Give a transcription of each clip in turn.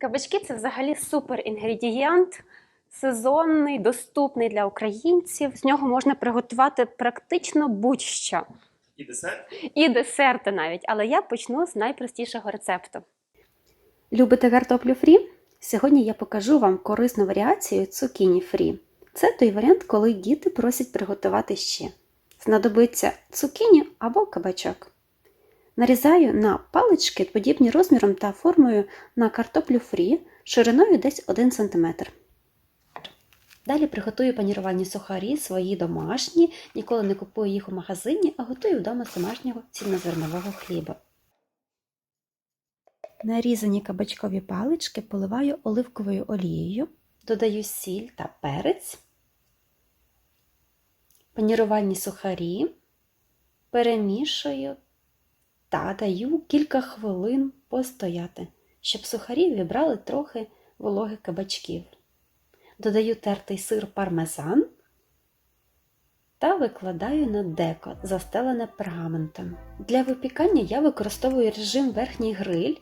Кабачки це взагалі супер інгредієнт, сезонний, доступний для українців. З нього можна приготувати практично будь-що. І десерт? І десерти навіть, але я почну з найпростішого рецепту. Любите картоплю фрі? Сьогодні я покажу вам корисну варіацію цукіні фрі. Це той варіант, коли діти просять приготувати ще. Знадобиться цукіні або кабачок. Нарізаю на палички, подібні розміром та формою на картоплю фрі шириною десь 1 см. Далі приготую панірувальні сухарі, свої домашні, ніколи не купую їх у магазині, а готую вдома з домашнього цільнозернового хліба. Нарізані кабачкові палички поливаю оливковою олією, додаю сіль та перець, панірувальні сухарі, перемішую та даю кілька хвилин постояти, щоб сухарі вібрали трохи вологи кабачків. Додаю тертий сир пармезан та викладаю на деко, застелене пергаментом. Для випікання я використовую режим верхній гриль.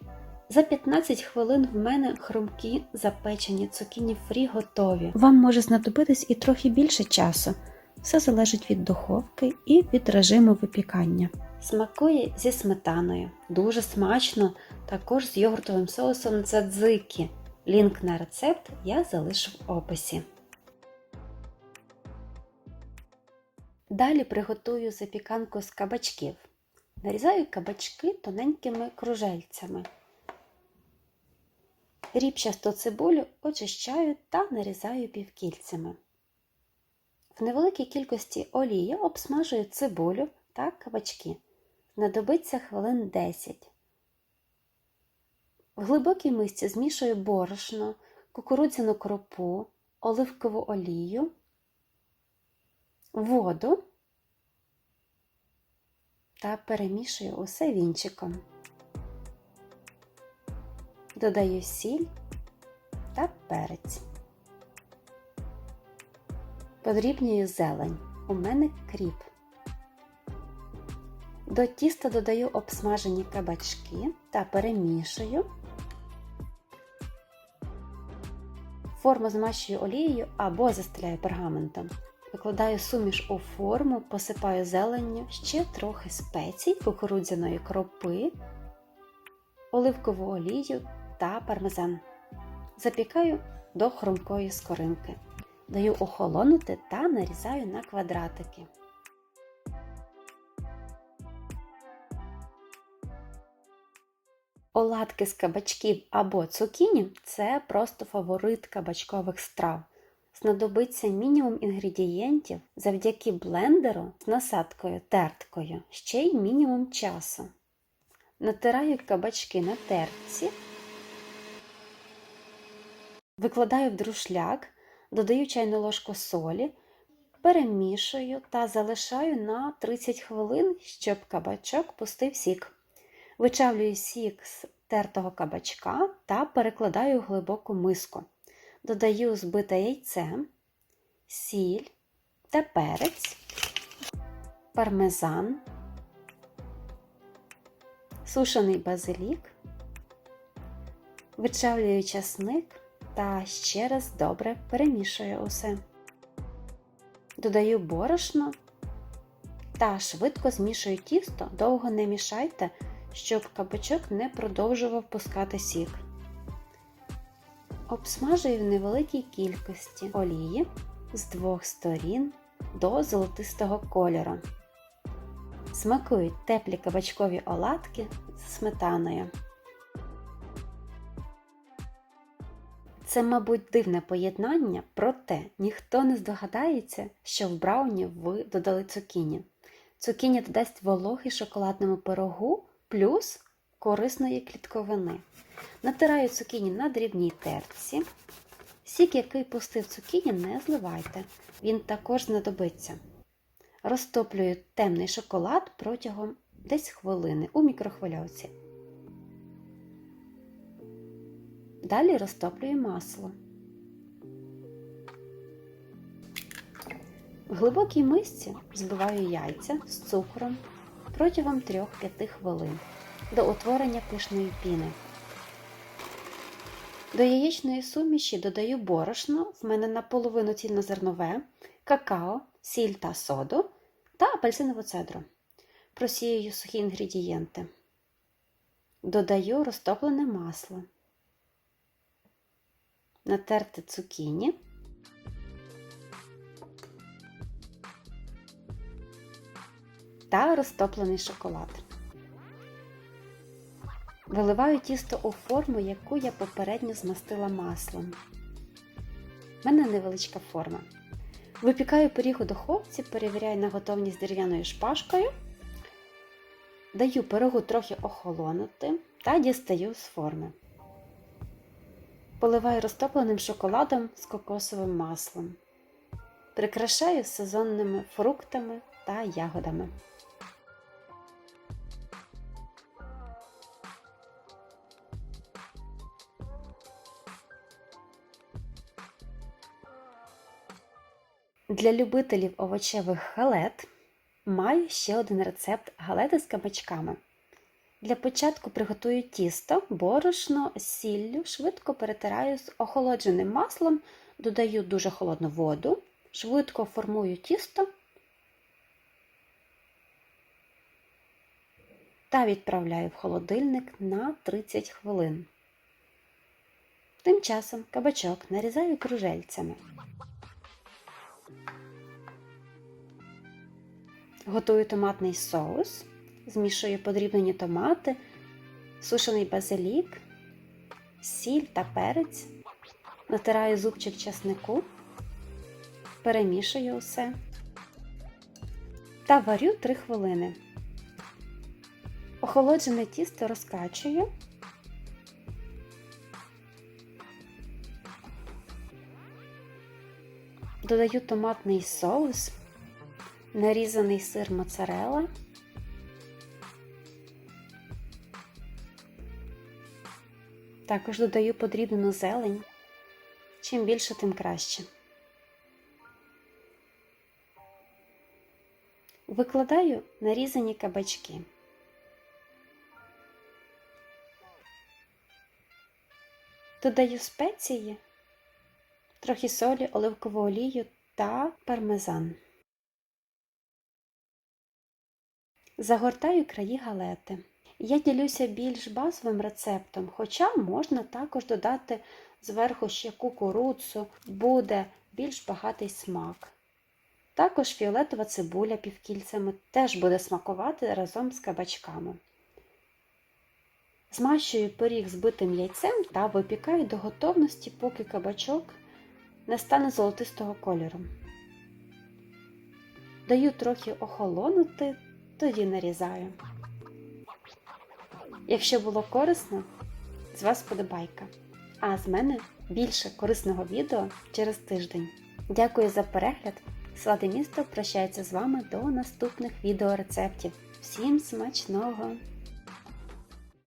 За 15 хвилин в мене хрумкі запечені цукіні фрі готові. Вам може знадобитись і трохи більше часу. Все залежить від духовки і від режиму випікання. Смакує зі сметаною. Дуже смачно, також з йогуртовим соусом дзадзики. Лінк на рецепт я залишу в описі. Далі приготую запіканку з кабачків. Нарізаю кабачки тоненькими кружельцями. Ріпчасту цибулю очищаю та нарізаю півкільцями. В невеликій кількості олії обсмажую цибулю та кабачки. Знадобиться хвилин 10. В глибокій мисці змішую борошно, кукурудзяну кропу, оливкову олію, воду та перемішую усе вінчиком. Додаю сіль та перець. Подрібнюю зелень. У мене кріп. До тіста додаю обсмажені кабачки та перемішую. Форму змащую олією або застеляю пергаментом. Викладаю суміш у форму, посипаю зеленню, ще трохи спецій, кукурудзяної кропи, оливкову олію та пармезан. Запікаю до хрумкої скоринки. Даю охолонути та нарізаю на квадратики. Оладки з кабачків або цукіні це просто фаворит кабачкових страв. Знадобиться мінімум інгредієнтів завдяки блендеру з насадкою терткою, ще й мінімум часу. Натираю кабачки на тертці, викладаю в друшляк, додаю чайну ложку солі, перемішую та залишаю на 30 хвилин, щоб кабачок пустив сік. Вичавлюю сік з тертого кабачка та перекладаю в глибоку миску. Додаю збите яйце, сіль та перець, пармезан, сушений базилік, вичавлюю часник та ще раз добре перемішую усе. Додаю борошно та швидко змішую тісто, довго не мішайте, щоб кабачок не продовжував пускати сік. Обсмажую в невеликій кількості олії з двох сторін до золотистого кольору. Смакують теплі кабачкові оладки з сметаною. Це, мабуть, дивне поєднання, проте ніхто не здогадається, що в брауні ви додали цукіні. Цукіні додасть вологий шоколадному пирогу плюс корисної клітковини. Натираю цукіні на дрібній терці. Сік, який пустив цукіні, не зливайте, він також знадобиться. Розтоплюю темний шоколад протягом десь хвилини у мікрохвильовці. Далі розтоплюю масло. В глибокій мисці збиваю яйця з цукром протягом 3-5 хвилин до утворення пишної піни. До яєчної суміші додаю борошно, в мене наполовину цільнозернове, какао, сіль та соду та апельсинову цедру. Просіюю сухі інгредієнти. Додаю розтоплене масло, натерте цукіні, та розтоплений шоколад. Виливаю тісто у форму, яку я попередньо змастила маслом. У мене невеличка форма. Випікаю пиріг у духовці, перевіряю на готовність дерев'яною шпажкою. Даю пирогу трохи охолонути та дістаю з форми. Поливаю розтопленим шоколадом з кокосовим маслом. Прикрашаю сезонними фруктами та ягодами. Для любителів овочевих галет маю ще один рецепт галети з кабачками. Для початку приготую тісто, борошно сіллю, швидко перетираю з охолодженим маслом, додаю дуже холодну воду, швидко формую тісто та відправляю в холодильник на 30 хвилин. Тим часом кабачок нарізаю кружельцями. Готую томатний соус, змішую подрібнені томати, сушений базилік, сіль та перець, натираю зубчик часнику, перемішую усе та варю 3 хвилини. Охолоджене тісто розкачую. Додаю томатний соус нарізаний сир моцарелла, також додаю подрібнену зелень. Чим більше, тим краще. Викладаю нарізані кабачки. Додаю спеції, трохи солі, оливкову олію та пармезан. Загортаю краї галети. Я ділюся більш базовим рецептом, хоча можна також додати зверху ще кукурудзу, буде більш багатий смак. Також фіолетова цибуля півкільцями теж буде смакувати разом з кабачками. Змащую пиріг збитим яйцем та випікаю до готовності, поки кабачок не стане золотистого кольору. Даю трохи охолонути тоді нарізаю. Якщо було корисно, з вас подобайка. А з мене більше корисного відео через тиждень. Дякую за перегляд! Сладе місто прощається з вами до наступних відеорецептів. Всім смачного!